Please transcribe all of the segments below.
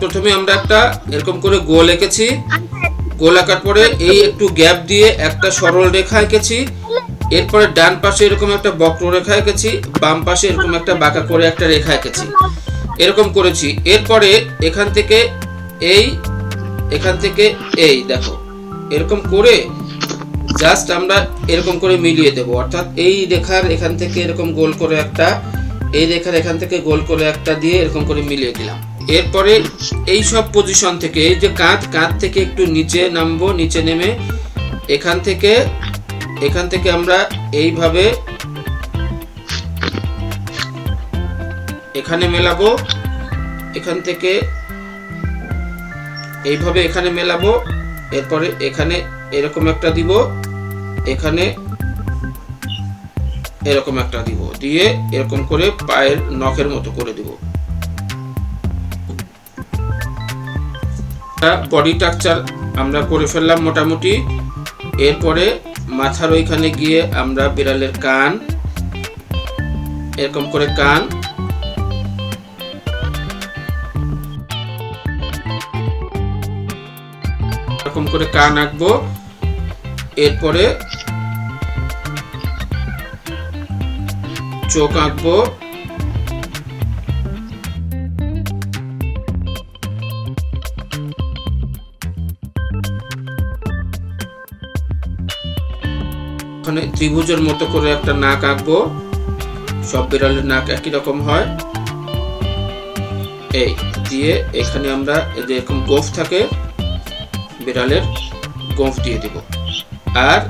প্রথমে আমরা একটা এরকম করে গোল এঁকেছি। গোল আঁকার পরে এই একটু গ্যাপ দিয়ে একটা সরল রেখা এঁকেছি। এরপরে ডান পাশে এরকম একটা বক্র রেখা এঁকেছি, বাম পাশে এরকম একটা বাঁকা করে একটা রেখা এঁকেছি। এরকম করেছি। এরপরে এখান থেকে এই, এখান থেকে এই, দেখো। এরকম করে জাস্ট আমরা এরকম করে মিলিয়ে দেব। অর্থাৎ এই রেখার এখান থেকে এরকম গোল করে একটা, এই রেখার এখান থেকে গোল করে একটা দিয়ে এরকম করে মিলিয়ে দিলাম। এরপরে এই সব পজিশন থেকে, এই যে কাঁধ কাঁধ থেকে একটু নিচে নামবো, নিচে নেমে এখান থেকে এখান থেকে আমরা এইভাবে এখানে মেলাবো, এখান থেকে এইভাবে এখানে মেলাবো, এরপরে এখানে এরকম একটা দিব, এখানে এরকম একটা দিব, দিয়ে এরকম করে পায়ের নখের মতো করে দিব। বডি স্ট্রাকচার আমরা করে ফেললাম মোটামুটি। এরপরে মাথার ওইখানে গিয়ে আমরা বিড়ালের কান, এরকম করে কান। এরকম করে কান আঁকবো। এরপরে চোখ আঁকবো। ওখানে ত্রিভুজের মতো করে একটা নাক আঁকবো। সব বিড়ালের নাক একই রকম হয়। এই দিয়ে এখানে আমরা এরকম গোফ থাকে, বিড়ালের গোফ দিয়ে দিব। আর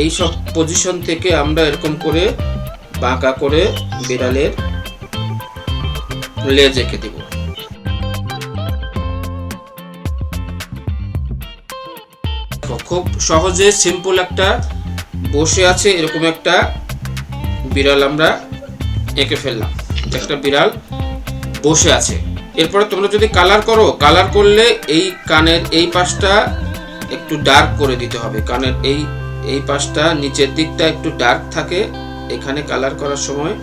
এই সব পজিশন থেকে আমরা এরকম করে বাঁকা করে বিড়ালের লেজ এঁকে দিব। খুব সহজে সিম্পল একটা বসে আছে এরকম একটা বিড়াল আমরা এঁকে ফেললাম। একটা বিড়াল বসে আছে। এরপরে তোমরা যদি কালার করো কালার করলে এই কানের এই পাশটা একটু ডার্ক করে দিতে হবে। কানের এই এই পাশটা নিচের দিকটা একটু ডার্ক থাকে। এখানে কালার করার সময়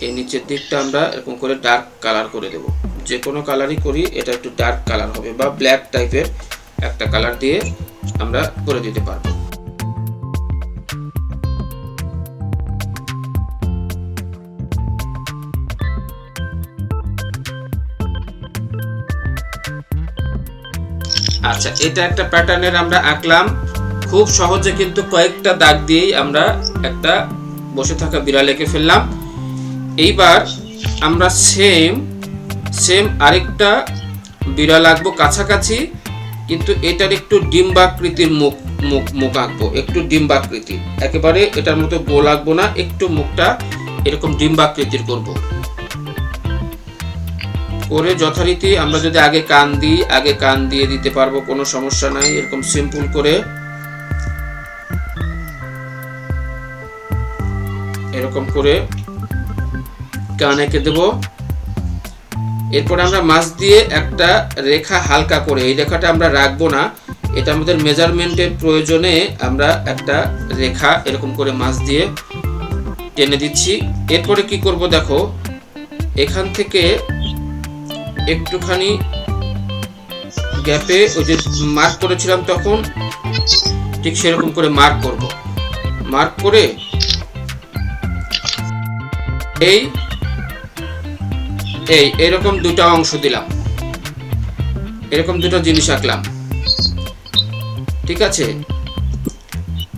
এই নিচের দিকটা আমরা এরকম করে ডার্ক কালার করে দেব। যে কোনো কালারই করি, এটা একটু ডার্ক কালার হবে বা ব্ল্যাক টাইপের একটা কালার দিয়ে আমরা করে দিতে পারব। আচ্ছা এটা একটা প্যাটার্নের আমরা আঁকলাম। খুব সহজে কিন্তু কয়েকটা দাগ দিয়েই আমরা একটা বসে থাকা বিড়াল এঁকে ফেললাম। এইবার আমরা সেম সেম আরেকটা বিড়াল আঁকবো কাছাকাছি, কিন্তু এটার একটু ডিম্বাকৃতির মুখ মুখ মুখ আঁকবো, একটু ডিম্বাকৃতির একেবারে এটার মতো গোল আঁকবো না, একটু মুখটা এরকম ডিম্বাকৃতির করব। করে যথারীতি আমরা যদি আগে কান দিই, আগে কান দিয়ে দিতে পারব, কোনো সমস্যা নাই। এরকম সিম্পল করে এরকম করে কান এঁকে দেব। এরপরে আমরা মাছ দিয়ে একটা রেখা হালকা করে, এই রেখাটা আমরা রাখব না, এটা আমাদের মেজারমেন্টের প্রয়োজনে আমরা একটা রেখা এরকম করে মাছ দিয়ে টেনে দিচ্ছি। এরপরে কি করব দেখো, এখান থেকে একটুখানি গ্যাপে ওই যে মার্ক করেছিলাম তখন, ঠিক সেরকম করে মার্ক করব। মার্ক করে এই এই, এরকম দুটা অংশ দিলাম। এরকম দুটো জিনিস আঁকলাম। ঠিক আছে?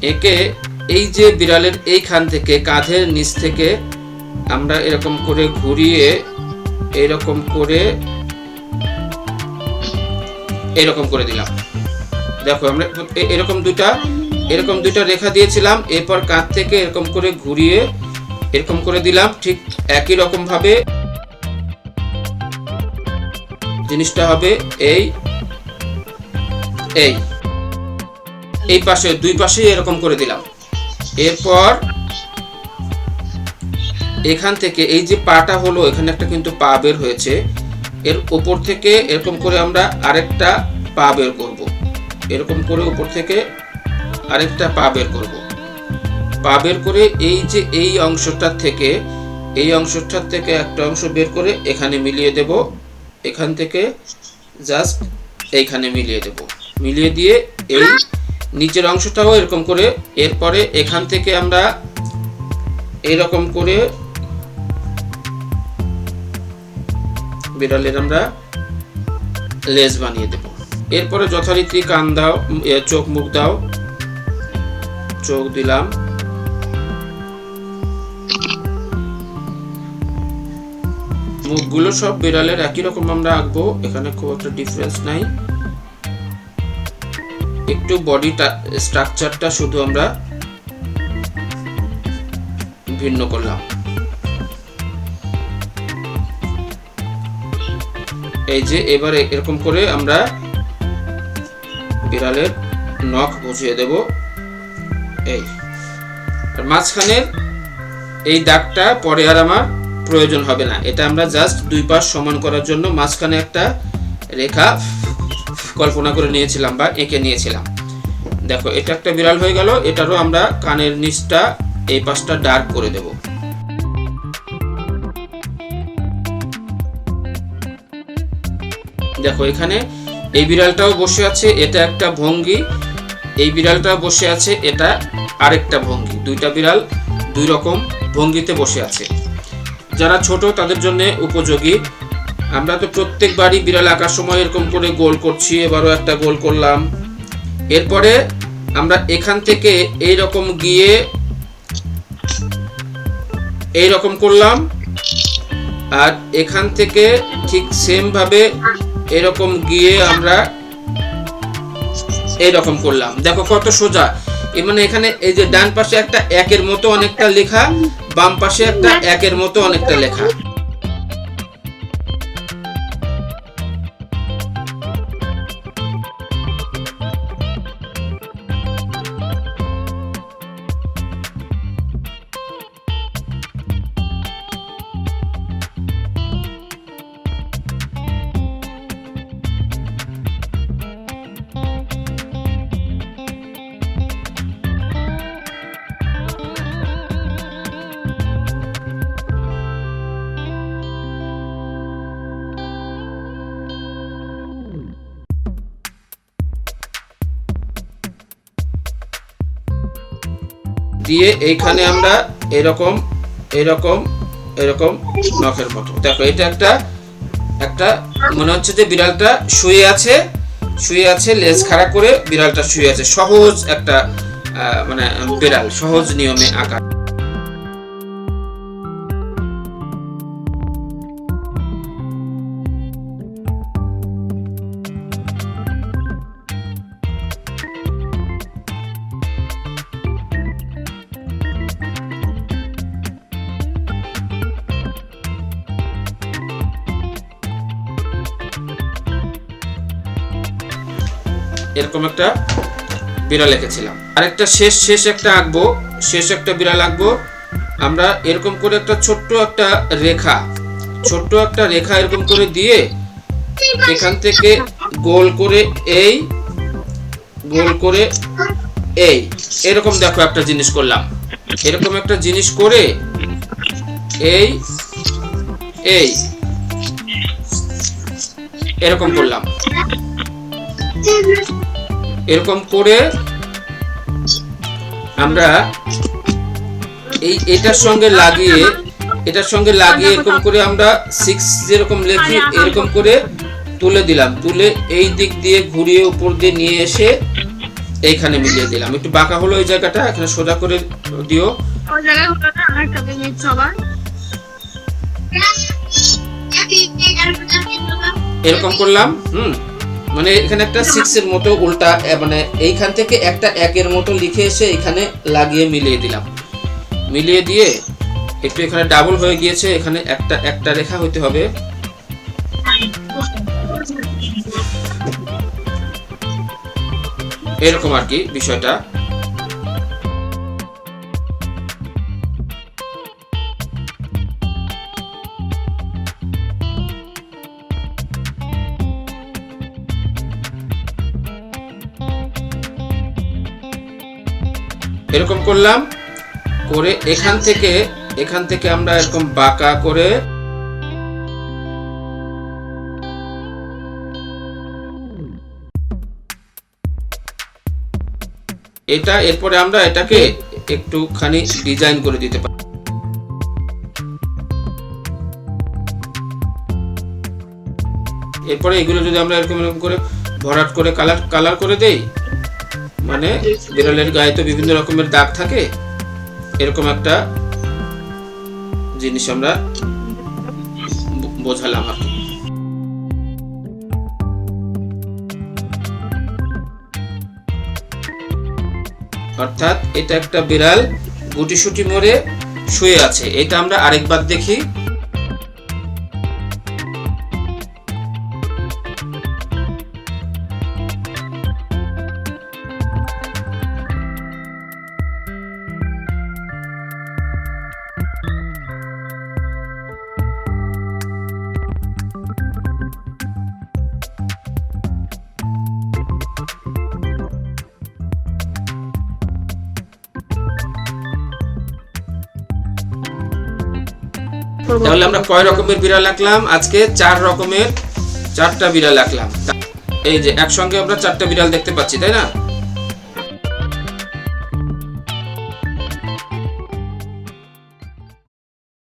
একে এই যে বিড়ালের এইখান থেকে, কাঁধের নিচ থেকে আমরা এরকম করে ঘুরিয়ে, এরকম করে এরকম করে দিলাম। দেখো আমরা এরকম দুটা এরকম দুটা রেখা দিয়েছিলাম, এরপর কাঁধ থেকে এরকম করে ঘুরিয়ে এরকম করে দিলাম, ঠিক একই রকম ভাবে জিনিসটা হবে এই এই। এই পাশে, দুই পাশে এরকম করে দিলাম। এরপর এখান থেকে এই যে পাটা হলো, এখানে একটা কিন্তু পা বের হয়েছে। এর উপর থেকে এরকম করে আমরা আরেকটা পা বের করব। এরকম করে উপর থেকে আরেকটা পা বের করব। পা বের করে এই যে এই অংশটার থেকে, এই অংশটার থেকে একটা অংশ বের করে এখানে মিলিয়ে দেব। এখান থেকে জাস্ট এইখানে মিলিয়ে দেব। মিলিয়ে দিয়ে এই নিচের অংশটাও এরকম করে, এরপরে এখান থেকে আমরা এরকম করে বিড়ালের আমরা লেজ বানিয়ে দেব। এরপরে যথারীতি কান দাও চোখ মুখ দাও। চোখ দিলাম। মুখগুলো সব বিড়ালের একই রকম আমরা আঁকবো, এখানে খুব একটা ডিফারেন্স নাই। একটু বডি স্ট্রাকচারটা শুধু আমরা ভিন্ন করলাম। এই যে এবারে এরকম করে আমরা বিড়ালের নখ বুঝিয়ে দেব। এই। আর মাঝখানের এই দাগটা পরে আর আমার প্রয়োজন হবে না। এটা আমরা জাস্ট দুই পাশ সমান করার জন্য মাঝখানে একটা রেখা কল্পনা করে নিয়েছিলাম বা এঁকে নিয়েছিলাম। দেখো, এটা একটা বিড়াল হয়ে গেল। এটারও আমরা কানের নিচটা এই পাশটা ডার্ক করে দেব। দেখো, এখানে এই বিড়ালটাও বসে আছে, এটা একটা ভঙ্গি। এই বিড়ালটাও বসে আছে, এটা আরেকটা ভঙ্গি। দুইটা বিড়াল দুই রকম ভঙ্গিতে বসে আছে। যারা ছোট, তাদের জন্য উপযোগী। আমরা তো প্রত্যেকবারই বিড়াল আঁকার সময় এরকম করে গোল করছি, এবারও একটা গোল করলাম। এরপরে আমরা এখান থেকে এই রকম গিয়ে এই রকম করলাম। আর এখান থেকে ঠিক সেম ভাবে এরকম গিয়ে আমরা এইরকম করলাম। দেখো কত সোজা। মানে এখানে এই যে ডান পাশে একটা একের মতো অনেকটা লেখা বাম পাশে একটা একের মতো অনেকটা লেখা। দিয়ে এইখানে আমরা এরকম এরকম এরকম নখের মতো। দেখো, এটা একটা একটা মনে হচ্ছে যে বিড়ালটা শুয়ে আছে শুয়ে আছে, লেজ খাড়া করে বিড়ালটা শুয়ে আছে। সহজ একটা মানে বিড়াল, সহজ নিয়মে আঁকা। এরকম একটা বিড়াল এঁকেছিলাম আরেকটা শেষ শেষ একটা আঁকবো, শেষ একটা বিড়াল আঁকবো। আমরা এরকম করে একটা ছোট্ট একটা রেখা, ছোট্ট একটা রেখা এরকম করে দিয়ে এখান থেকে গোল করে এই, গোল করে এই, এরকম দেখো একটা জিনিস করলাম। এরকম একটা জিনিস করে এই এই, এরকম করলাম। এরকম করে আমরা এই এটার সঙ্গে লাগিয়ে এটার সঙ্গে লাগিয়ে এরকম করে আমরা সিক্স যেরকম লেখি এরকম করে তুলে দিলাম। তুলে এই দিক দিয়ে ঘুরিয়ে উপর দিয়ে নিয়ে এসে এইখানে মিলিয়ে দিলাম। একটু বাঁকা হলো এই জায়গাটা এখানে সোজা করে দিও। এরকম করলাম হুম। মানে এখানে একটা সিক্স এর মতো উল্টা মানে এইখান থেকে একটা একের মতো লিখে এসে এখানে লাগিয়ে মিলিয়ে দিলাম। মিলিয়ে দিয়ে একটু এখানে ডাবল হয়ে গিয়েছে, এখানে একটা একটা রেখা হতে হবে। এরকম আর কি বিষয়টা। এরকম করলাম, করে এখান থেকে এখান থেকে আমরা এরকম বাঁকা করে এটা, এরপরে আমরা এটাকে একটুখানি ডিজাইন করে দিতে পারি। এরপরে এগুলো যদি আমরা এরকম এরকম করে ভরাট করে কালার কালার করে দেই মানে বিড়ালের গায়ে তো বিভিন্ন রকমের দাগ থাকে, এরকম একটা জিনিস আমরা বোঝালাম আর কি। অর্থাৎ এটা একটা বিড়াল গুটিসুটি মরে শুয়ে আছে, এটা আমরা আরেকবার দেখি। তাহলে আমরা কয় রকমের বিড়াল আঁকলাম? আজকে চার রকমের, চারটা বিড়াল আঁকলাম। এই যে একসঙ্গে আমরা চারটা বিড়াল দেখতে পাচ্ছি, তাই না?